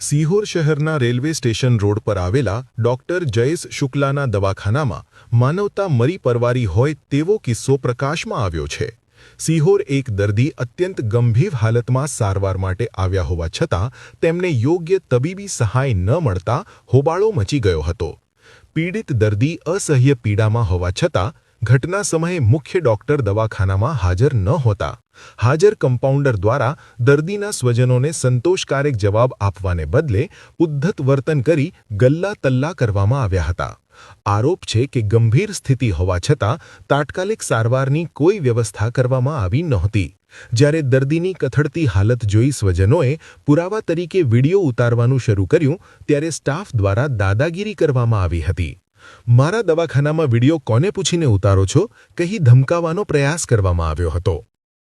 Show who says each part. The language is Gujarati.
Speaker 1: સિહોર શહેરના રેલવે સ્ટેશન રોડ પર આવેલા ડોક્ટર જયેશ શુક્લાના દવાખાનામાં માનવતા મરી પરવારી હોય તેવો કિસ્સો પ્રકાશમાં આવ્યો છે. સિહોર એક દર્દી અત્યંત ગંભીર હાલતમાં સારવાર માટે આવ્યા હોવા છતાં તેમને યોગ્ય તબીબી સહાય ન મળતા હોબાળો મચી ગયો હતો. પીડિત દર્દી અસહ્ય પીડામાં હોવા છતાં ઘટના સમયે મુખ્ય ડોક્ટર દવાખાનામાં હાજર ન હોતા. હાજર કમ્પાઉન્ડર દ્વારા દર્દીના સ્વજનોને સંતોષકારક જવાબ આપવાને બદલે ઉદ્ધત વર્તન કરી ગલ્લા તલ્લા કરવામાં આવ્યા હતા. આરોપ છે કે ગંભીર સ્થિતિ હોવા છતાં તાત્કાલિક સારવારની કોઈ વ્યવસ્થા કરવામાં આવી નહોતી. જ્યારે દર્દીની કથળતી હાલત જોઈ સ્વજનોએ પુરાવા તરીકે વિડિયો ઉતારવાનું શરૂ કર્યું, ત્યારે સ્ટાફ દ્વારા દાદાગીરી કરવામાં આવી હતી. મારા દવાખાનામાં વિડિયો કોને પૂછીને ઉતારો છો? કહી ધમકાવવાનો પ્રયાસ કરવામાં આવ્યો હતો.